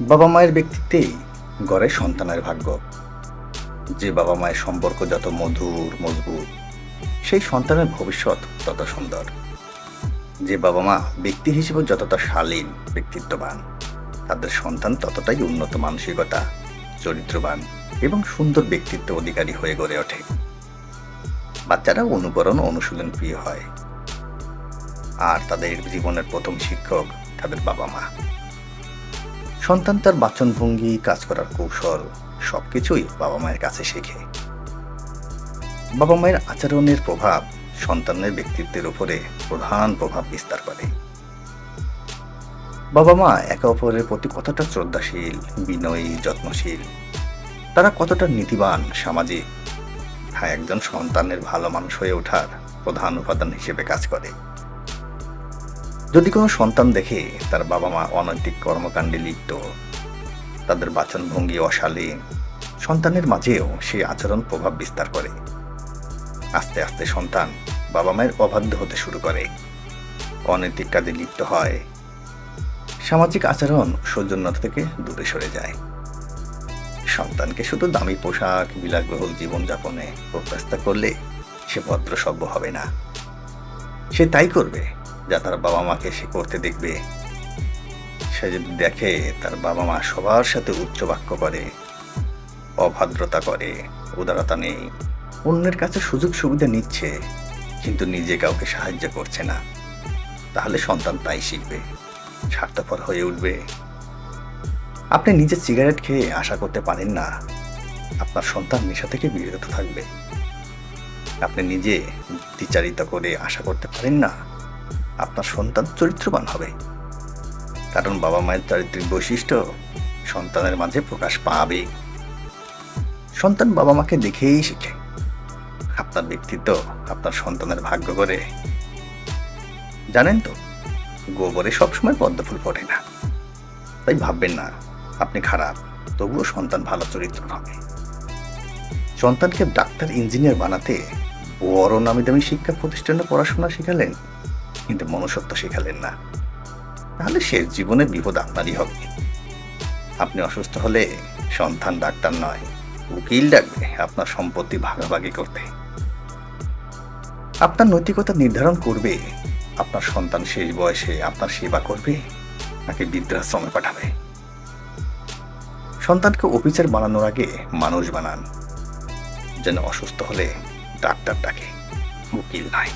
বাবা মায়ের ব্যক্তিত্বেই গড়ে সন্তানের ভাগ্য। যে বাবা মায়ের সম্পর্ক যত মধুর, মজবুত, সেই সন্তানের ভবিষ্যৎ তত সুন্দর। যে বাবা মা ব্যক্তি হিসেবে যতটা শালীন, ব্যক্তিত্ববান, তাদের সন্তান ততটাই উন্নত মানসিকতা, চরিত্রবান এবং সুন্দর ব্যক্তিত্ব অধিকারী হয়ে গড়ে ওঠে। বাচ্চারা অনুকরণ অনুশীলন প্রিয় হয়। আর তাদের জীবনের প্রথম শিক্ষক তাদের বাবা মা। সন্তান তার বাচনভঙ্গি, কাজ করার কৌশল, সবকিছুই বাবা মায়ের কাছে শেখে। বাবা মায়ের আচরণের প্রভাব সন্তানের ব্যক্তিত্বের উপরে প্রধান প্রভাব বিস্তার করে। বাবা মা একে অপরের প্রতি কতটা শ্রদ্ধাশীল, বিনয়ী, যত্নশীল, তারা কতটা নীতিবান, সামাজিক, তা একজন সন্তানের ভালো মানুষ হয়ে ওঠার প্রধান উপাদান হিসেবে কাজ করে। যদি কোনো সন্তান দেখে তার বাবা মা অনৈতিক কর্মকাণ্ডে লিপ্ত, তাদের বাচনভঙ্গি অশালীন, সন্তানের মাঝেও সেই আচরণ প্রভাব বিস্তার করে। আস্তে আস্তে সন্তান বাবা মায়ের অবাধ্য হতে শুরু করে। অনৈতিক কাজে লিপ্ত হয়। সামাজিক আচরণ সৌজন্যতা থেকে দূরে সরে যায়। সন্তানকে শুধু দামি পোশাক, বিলাসবহুল জীবনযাপনে প্রত্যাস্ত করলে সে ভদ্র সভ্য হবে না। সে তাই করবে যা তার বাবা মাকে সে করতে দেখবে। সে যদি দেখে, তার বাবা মা সবার সাথে উচ্চ বাক্য করে, অভদ্রতা করে, উদারতা নেই। অন্যের কাছে সুযোগ সুবিধা নিচ্ছে, কিন্তু নিজে কাউকে সাহায্য করছে না। তাহলে সন্তান তাই শিখবে, স্বার্থপর হয়ে উঠবে। আপনি নিজে সিগারেট খেয়ে আশা করতে পারেন না, আপনার সন্তান নেশা থেকে বিরত থাকবে। আপনি নিজে দ্বিচারিতা করে আশা করতে পারেন না আপনার সন্তান চরিত্রবান হবে। কারণ বাবা মায়ের চারিত্রিক বৈশিষ্ট্য সন্তানের মাঝে প্রকাশ পাবে। সন্তান বাবা মাকে দেখেই শিখে। আপনার ব্যক্তিত্ব, আপনার সন্তানের ভাগ্য করে। জানেন তো, গোবরে সবসময় পদ্ম ফুল ফোটে না। তাই ভাববেন না, আপনি খারাপ, তবুও সন্তান ভালো চরিত্র হবে। সন্তানকে ডাক্তার, ইঞ্জিনিয়ার বানাতে বড় নামি দামি শিক্ষা প্রতিষ্ঠানে পড়াশোনা শেখালেন কিন্তু মনুষ্যত্ব শেখালেন না। তাহলে শেষ জীবনে বিপদ আপনারই হবে। আপনি অসুস্থ হলে সন্তান ডাক্তার নয়, উকিল ডাকবে আপনার সম্পত্তি ভাগাভাগি করতে। আপনার নৈতিকতা নির্ধারণ করবে, আপনার সন্তান শেষ বয়সে আপনার সেবা করবে, নাকি বৃদ্ধাশ্রমে পাঠাবে? সন্তানকে অফিসার বানানোর আগে মানুষ বানান। যেন অসুস্থ হলে ডাক্তার ডাকে, উকিল নয়।